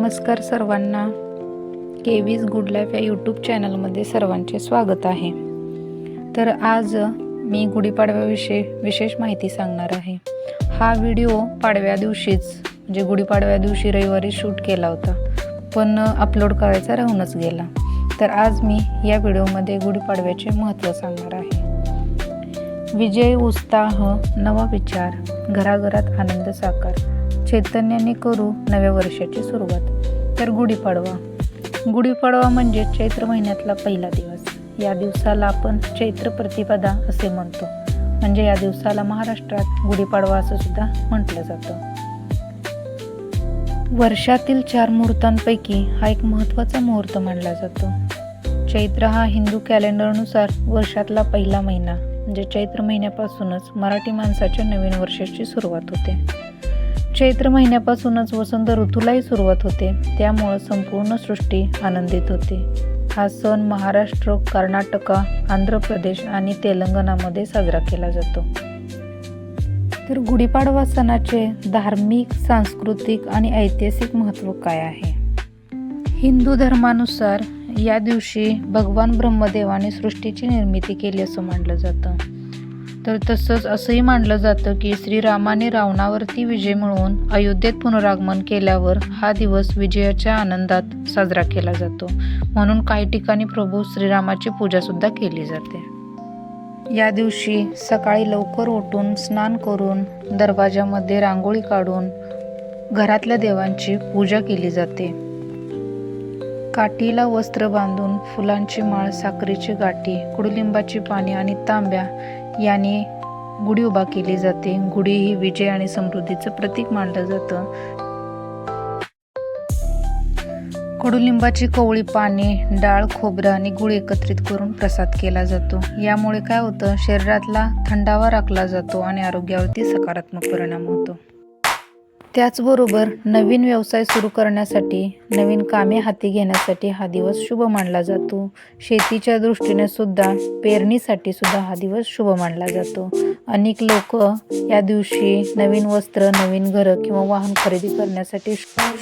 नमस्कार सर्वांना. केवीज गुड लाईफ या यूट्यूब चॅनलमध्ये सर्वांचे स्वागत आहे. तर आज मी गुढीपाडव्याविषयी विशेष माहिती सांगणार आहे. हा व्हिडिओ पाडव्या दिवशीच म्हणजे गुढीपाडव्या दिवशी रविवारी शूट केला होता. पण अपलोड करायचा राहूनच गेला. तर आज मी या व्हिडिओमध्ये गुढीपाडव्याचे महत्त्व सांगणार आहे. विजय उत्साह नवा विचार घराघरात आनंद साकार. चैतन्याने करू नव्या वर्षाची सुरुवात. तर गुढीपाडवा. गुढीपाडवा म्हणजे चैत्र महिन्यातला पहिला दिवस. या दिवसाला आपण चैत्र प्रतिपदा असे म्हणतो. म्हणजे या दिवसाला महाराष्ट्रात गुढीपाडवा असं सुद्धा म्हटलं जातं. वर्षातील चार मुहूर्तांपैकी हा एक महत्त्वाचा मुहूर्त मानला जातो. चैत्र हा हिंदू कॅलेंडरनुसार वर्षातला पहिला महिना. म्हणजे चैत्र महिन्यापासूनच मराठी माणसाच्या नवीन वर्षाची सुरुवात होते. चैत्र महिन्यापासूनच वसंत ऋतूलाही सुरुवात होते. त्यामुळं संपूर्ण सृष्टी आनंदित होते. हा सण महाराष्ट्र कर्नाटका आंध्र प्रदेश आणि तेलंगणामध्ये साजरा केला जातो. तर गुढीपाडवा सणाचे धार्मिक सांस्कृतिक आणि ऐतिहासिक महत्त्व काय आहे? हिंदू धर्मानुसार या दिवशी भगवान ब्रह्मदेवाने सृष्टीची निर्मिती केली असं मानलं जातं. तर तसंच असंही मानलं जातं की श्रीरामाने रावणावरती विजय मिळवून अयोध्येत पुनरागमन केल्यावर हा दिवस विजयाच्या आनंदात साजरा केला जातो. म्हणून काही ठिकाणी प्रभू श्रीरामाची पूजासुद्धा केली जाते. या दिवशी सकाळी लवकर उठून स्नान करून दरवाजामध्ये रांगोळी काढून घरातल्या देवांची पूजा केली जाते. काठीला वस्त्र बांधून फुलांची माळ साखरेची गाठी कुडुलिंबाची पाने आणि तांब्या याने गुढी उभा केली जाते. गुढी ही विजय आणि समृद्धीचं प्रतीक मानलं जातं. कडुलिंबाची कोवळी पाने डाळ खोबरं आणि गुळ एकत्रित करून प्रसाद केला जातो. यामुळे काय होतं? शरीरातला थंडावा राखला जातो आणि आरोग्यावरती सकारात्मक परिणाम होतो. त्याचबरोबर नवीन व्यवसाय सुरू करण्यासाठी नवीन कामे हाती घेण्यासाठी हा दिवस शुभ मानला जातो. शेतीच्या दृष्टीने सुद्धा पेरणीसाठी सुद्धा हा दिवस शुभ मानला जातो. अनेक लोक या दिवशी नवीन वस्त्र नवीन घरं किंवा वाहन खरेदी करण्यासाठी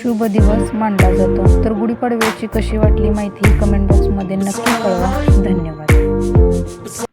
शुभ दिवस मानला जातो. तर गुढीपाडव्याची कशी वाटली माहिती कमेंट बॉक्समध्ये नक्की कळवा. धन्यवाद.